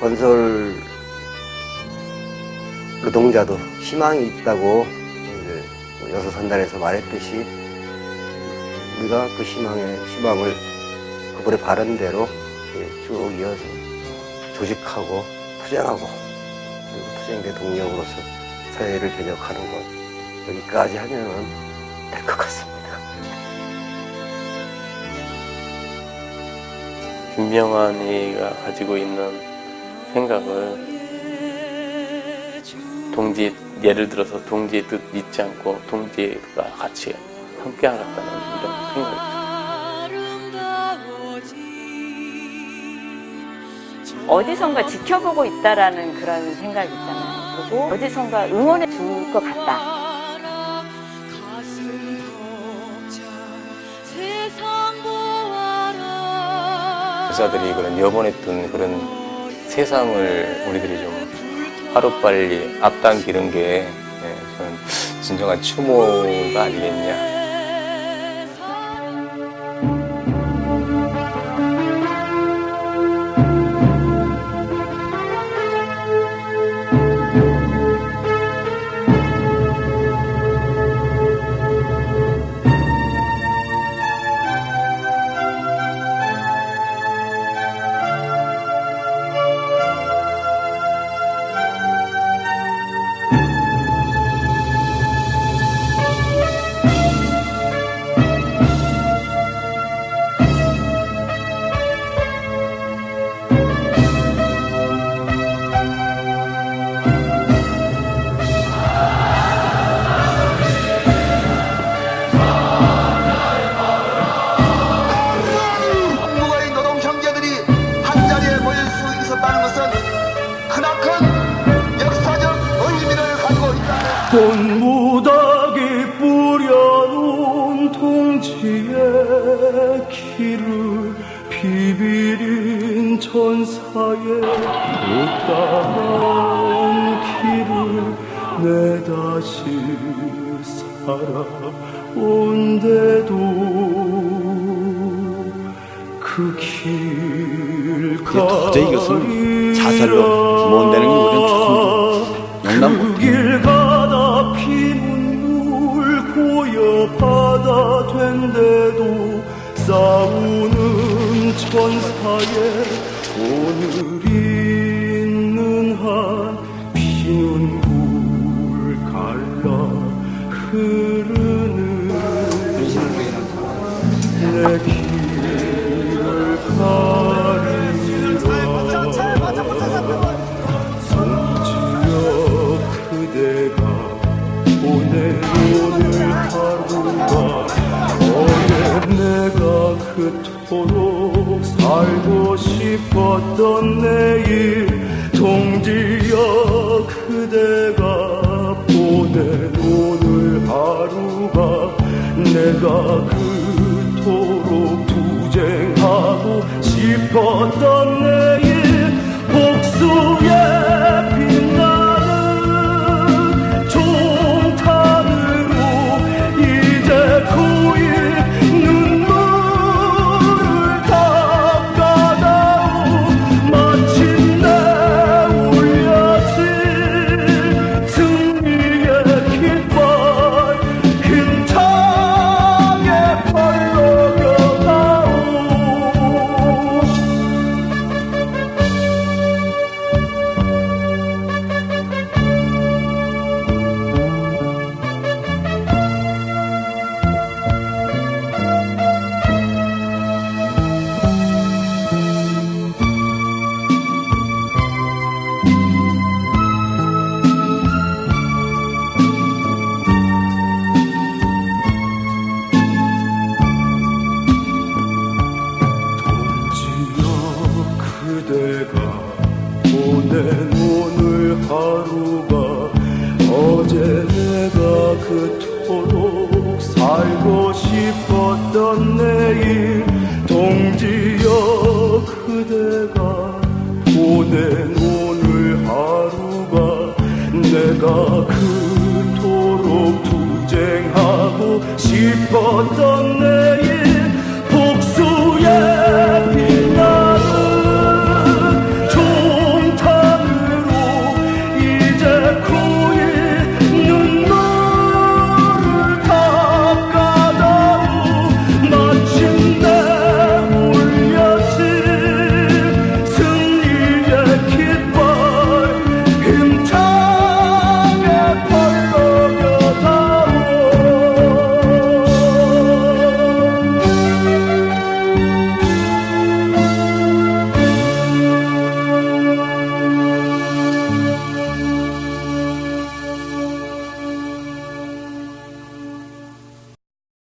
건설 노동자도 희망이 있다고 뭐 여섯 산단에서 말했듯이 우리가 그 희망의 희망을 그분의 바른 대로 예, 쭉 이어서 조직하고 투쟁하고 그리고 투쟁대 동력으로서 사회를 개혁하는 것 여기까지 하면은 될 것 같습니다. 김명환이가 가지고 있는 생각을 동지 예를 들어서 동지의 뜻 잊지 않고 동지가 같이 함께 하겠다는 이런 생각이 어디선가 지켜보고 있다라는 그런 생각이 있잖아요. 그리고 어디선가 응원해 줄 것 같다. 의사들이 그런 여번했던 그런 세상을 우리들이 좀 하루빨리 앞당기는 게 예, 저는 진정한 추모가 아니겠냐. 동지의 길을 비비린 천사의 못다한 길을 내 다시 살아온데도 그길 도저히 이것은 자살로 구원되는 게 우리는 조금 용납. 그길 가다 피는 물 고여 된데도 싸우는 천사의 오늘 있는 한 피는 물 갈라 흐르는 내 길을 가리라 송지여 그대가 보낸 오늘 하루가 그토록 살고 싶었던 내일 동지여 그대가 보낸 오늘 하루가 내가 그토록 투쟁하고 싶었던 내일 복수의 싶었던 내일 동지여 그대가 보낸 오늘 하루가 내가 그토록 투쟁하고 싶었던 내